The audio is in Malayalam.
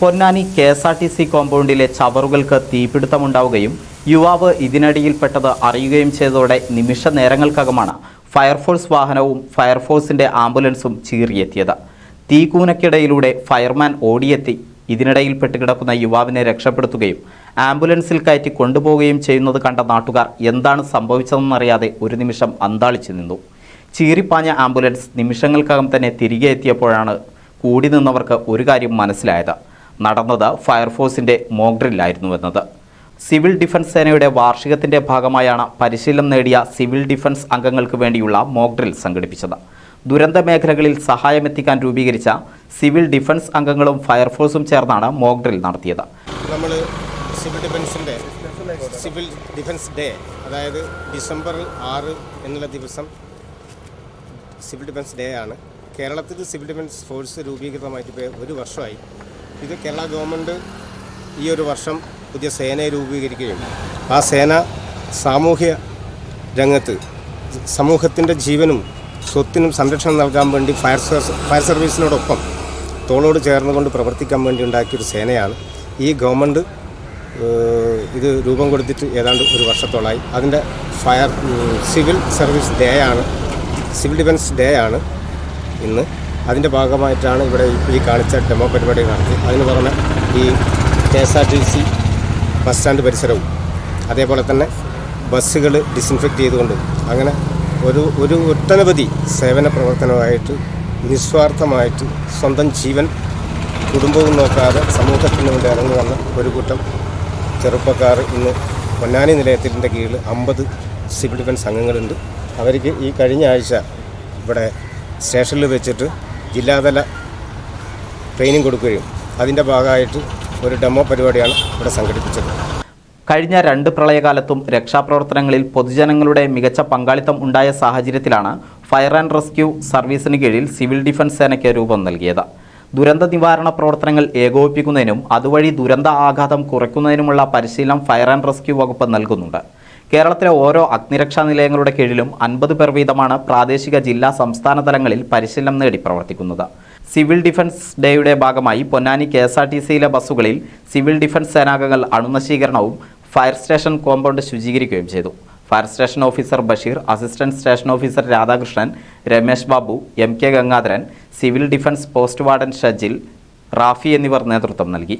Ponnani K S R T C കോമ്പൗണ്ടിലെ ചവറുകൾക്ക് തീപിടുത്തമുണ്ടാവുകയും യുവാവ് ഇതിനടിയിൽപ്പെട്ടത് അറിയുകയും ചെയ്തതോടെ നിമിഷ നേരങ്ങൾക്കകമാണ് ഫയർഫോഴ്സ് വാഹനവും ഫയർഫോഴ്സിന്റെ ആംബുലൻസും ചീറിയെത്തിയത്. തീകൂനക്കിടയിലൂടെ ഫയർമാൻ ഓടിയെത്തി ഇതിനിടയിൽപ്പെട്ട് കിടക്കുന്ന യുവാവിനെ രക്ഷപ്പെടുത്തുകയും ആംബുലൻസിൽ കയറ്റി കൊണ്ടുപോവുകയും ചെയ്യുന്നത് കണ്ട നാട്ടുകാർ എന്താണ് സംഭവിച്ചതെന്നറിയാതെ ഒരു നിമിഷം അന്താളിച്ചു നിന്നു. ചീറിപ്പാഞ്ഞ ആംബുലൻസ് നിമിഷങ്ങൾക്കകം തന്നെ തിരികെ എത്തിയപ്പോഴാണ് കൂടി നിന്നവർക്ക് ഒരു കാര്യം മനസ്സിലായത്. നടന്നത് ഫയർഫോഴ്സിന്റെ മോക്ഡ്രില്ലായിരുന്നുവെന്നത് സിവിൽ ഡിഫൻസ് സേനയുടെ വാർഷികത്തിന്റെ ഭാഗമായാണ് പരിശീലനം നേടിയ സിവിൽ ഡിഫൻസ് അംഗങ്ങൾക്ക് വേണ്ടിയുള്ള മോക്ഡ്രിൽ സംഘടിപ്പിച്ചത്. ദുരന്ത മേഖലകളിൽ സഹായമെത്തിക്കാൻ രൂപീകരിച്ച സിവിൽ ഡിഫൻസ് അംഗങ്ങളും ഫയർഫോഴ്സും ചേർന്നാണ് മോക്ഡ്രിൽ നടത്തിയത്. നമ്മൾ സിവിൽ ഡിഫൻസിന്റെ സിവിൽ ഡിഫൻസ് ഡേ അതായത് ഡിസംബർ ആറ് എന്നുള്ള ദിവസം സിവിൽ ഡിഫൻസ് ഡേ ആണ്. കേരളത്തിൽ സിവിൽ ഡിഫൻസ് ഫോഴ്സ് രൂപീകൃതമായിട്ട് ഒരു വർഷമായി ഇത് കേരള ഗവൺമെന്റ് ഈ ഒരു വർഷം പുതിയ സേനയെ രൂപീകരിക്കുകയും ആ സേന സാമൂഹ്യ രംഗത്ത് സമൂഹത്തിന്റെ ജീവനും സ്വത്തിനും സംരക്ഷണം നൽകാൻ വേണ്ടി ഫയർ ഫയർ സർവീസിനോടൊപ്പം തോളോട് ചേർന്നുകൊണ്ട് പ്രവർത്തിക്കാൻ വേണ്ടി ഉണ്ടാക്കിയൊരു സേനയാണ്. ഈ ഗവൺമെന്റ് ഇത് രൂപം കൊടുത്തിട്ട് ഏതാണ്ട് ഒരു വർഷത്തോളമായി അതിന്റെ ഫയർ സിവിൽ സർവീസ് ഡേ ആണ്. സിവിൽ ഡിഫൻസ് ഡേ ആണ് ഇന്ന്. അതിന്റെ ഭാഗമായിട്ടാണ് ഇവിടെ ഈ കാണിച്ച ഡെമോ പരിപാടി നടത്തി. അതിന് പുറമെ ഈ K S R T C bus stand പരിസരവും അതേപോലെ തന്നെ ബസ്സുകൾ ഡിസിൻഫെക്റ്റ് ചെയ്തുകൊണ്ട് അങ്ങനെ ഒരു ഒരു ഒട്ടനവധി സേവന പ്രവർത്തനമായിട്ട് നിസ്വാർത്ഥമായിട്ട് സ്വന്തം ജീവൻ കുടുംബവും നോക്കാതെ സമൂഹത്തിന് വേണ്ടി ഇറങ്ങി വന്ന ഒരു കൂട്ടം ചെറുപ്പക്കാർ ഇന്ന് പൊന്നാനി നിലയത്തിന്റെ കീഴിൽ അമ്പത് സിവിൽ ഡിഫൻസ് അംഗങ്ങളുണ്ട്. അവർക്ക് ഈ കഴിഞ്ഞ ആഴ്ച ഇവിടെ സ്റ്റേഷനിൽ വെച്ചിട്ട് ജില്ലാതല ട്രെയിനിങ് കൊടുക്കുകയും അതിന്റെ ഭാഗമായിട്ട് ഒരു ഡെമോ പരിപാടിയാണ് ഇവിടെ സംഘടിപ്പിച്ചത്. കഴിഞ്ഞ രണ്ട് പ്രളയകാലത്തും രക്ഷാപ്രവർത്തനങ്ങളിൽ പൊതുജനങ്ങളുടെ മികച്ച പങ്കാളിത്തം ഉണ്ടായ സാഹചര്യത്തിലാണ് ഫയർ ആൻഡ് റെസ്ക്യൂ സർവീസിന് കീഴിൽ സിവിൽ ഡിഫൻസ് സേനയ്ക്ക് രൂപം നൽകിയത്. ദുരന്ത നിവാരണ പ്രവർത്തനങ്ങൾ ഏകോപിപ്പിക്കുന്നതിനും അതുവഴി ദുരന്ത ആഘാതം കുറയ്ക്കുന്നതിനുമുള്ള പരിശീലനം ഫയർ ആൻഡ് റെസ്ക്യൂ വകുപ്പ് നൽകുന്നുണ്ട്. കേരളത്തിലെ ഓരോ അഗ്നിരക്ഷാ നിലയങ്ങളുടെ കീഴിലും അൻപത് പേർ വീതമാണ് പ്രാദേശിക ജില്ലാ സംസ്ഥാന തലങ്ങളിൽ പരിശീലനം നേടി പ്രവർത്തിക്കുന്നത്. സിവിൽ ഡിഫൻസ് ഡേയുടെ ഭാഗമായി Ponnani K S R T സിയിലെ ബസ്സുകളിൽ സിവിൽ ഡിഫൻസ് സേനാംഗങ്ങൾ അണുനശീകരണവും ഫയർ സ്റ്റേഷൻ കോമ്പൗണ്ട് ശുചീകരിക്കുകയും ചെയ്തു. Fire station officer Basheer assistant station officer Radhakrishnan Ramesh Babu M K Gangadharan civil defence post warden Shajil Rafi എന്നിവർ നേതൃത്വം നൽകി.